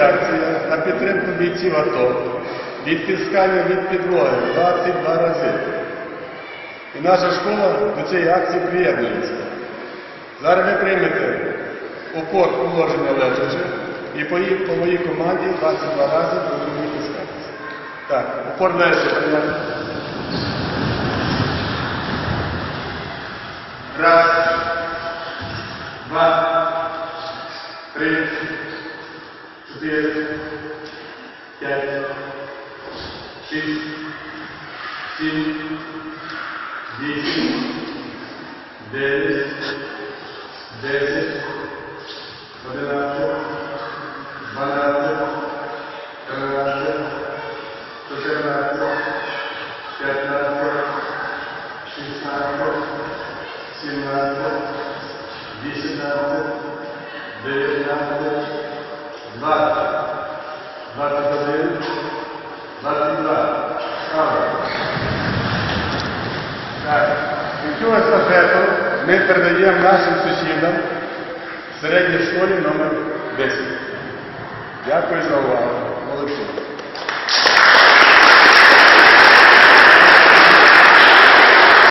акція на підтримку бійців АТО. Відтискання від підлоги 22 рази. І наша школа до цієї акції приєднується. Зараз ви приймете упор положення лежачи і по, їй- по моїй команді 22 рази будемо відтискатися. Так, упор лежачи. Раз, два, три, diye gel, çiz, sil, dil, deniz, deniz, kaderatı, banaratı, kaderatı, köşeratı, kentratı, şinsatı, silratı, disinatı, derinatı, Так, і цю естафету ми передаємо нашим сусідам в середній школі номер 10. Дякую за увагу.